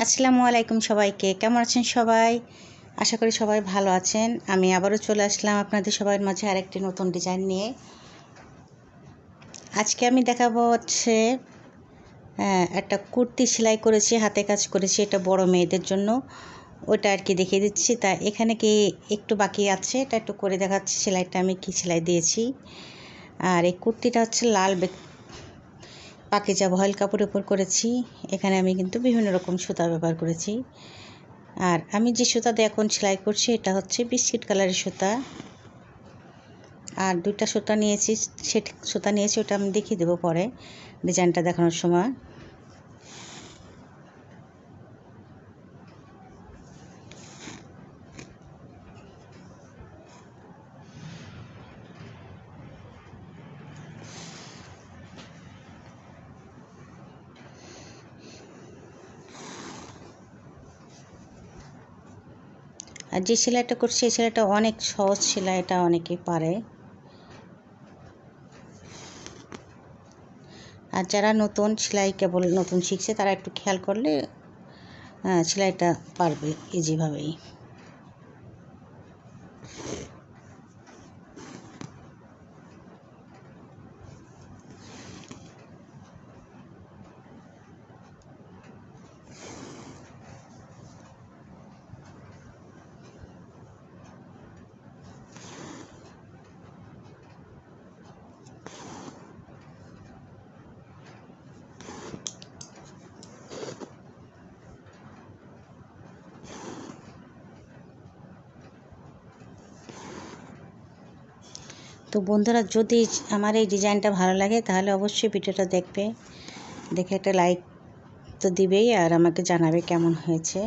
আসসালামু আলাইকুম সবাইকে। কেমন আছেন সবাই? আশা করি সবাই ভালো আছেন। আমি আবারও চলে আসলাম আপনাদের সবার মাঝে আরেকটি নতুন ডিজাইন নিয়ে। আজকে আমি দেখাবো হচ্ছে একটা কুর্তি সেলাই করেছি, হাতে কাজ করেছি এটা বড় মেয়েদের জন্য। ওটা আর কি দেখিয়ে দিচ্ছি। তা এখানে কি একটু বাকি আছে? এটা একটু করে দেখাচ্ছি সেলাইটা আমি কি সেলাই দিয়েছি। আর এই কুর্তিটা হচ্ছে লাল পাকিজা ভয়েল কাপড়ের উপর করেছি। এখানে আমি কিন্তু বিভিন্ন রকম সুতা ব্যবহার করেছি। আর আমি যে সুতা দিয়ে এখন সেলাই করছি, এটা হচ্ছে বিস্কিট কালারের সুতা। আর দুইটা সুতা নিয়েছি, সে সুতা নিয়েছি, ওটা আমি দেখিয়ে দেবো পরে ডিজাইনটা দেখানোর সময়। আর যে সেলাইটা করছে এই সেলাইটা অনেক সহজ সেলাই, এটা অনেকে পারে। আর যারা নতুন সেলাই কেবল নতুন শিখছে, তারা একটু খেয়াল করলে সেলাইটা পারবে ইজিভাবেই তো বন্ধুরা, যদি আমার এই ডিজাইনটা ভালো লাগে, তাহলে অবশ্যই ভিডিওটা দেখবে। দেখে একটা লাইক তো দিবেই, আর আমাকে জানাবে কেমন হয়েছে।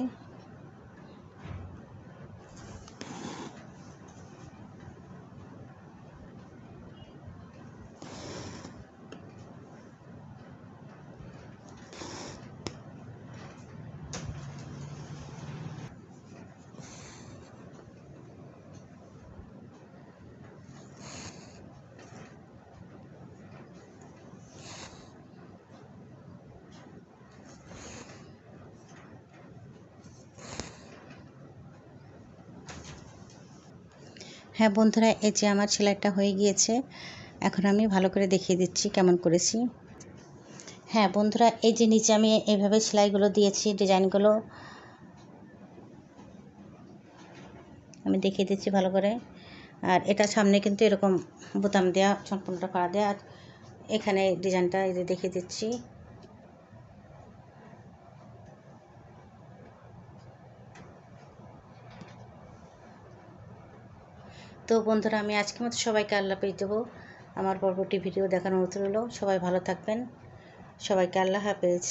হ্যাঁ বন্ধুরা, এই যে আমার সেলাইটা হয়ে গিয়েছে, এখন আমি ভালো করে দেখিয়ে দিচ্ছি কেমন করেছি। হ্যাঁ বন্ধুরা, এই যে নিচে আমি এইভাবে সেলাইগুলো দিয়েছি, ডিজাইনগুলো। আমি দেখিয়ে দিচ্ছি ভালো করে। আর এটা সামনে কিন্তু এরকম বোতাম দেওয়া সম্পূর্ণটা করা দেওয়া আর এখানে ডিজাইনটা দেখিয়ে দিচ্ছি। তো বন্ধুরা, আমি আজকের মতো সবাইকে আল্লাহ পেয়ে দেবো। আমার পরবর্তী ভিডিও দেখানোর অনুরোধ রইল। সবাই ভালো থাকবেন। সবাইকে আল্লাহ হাফেজ।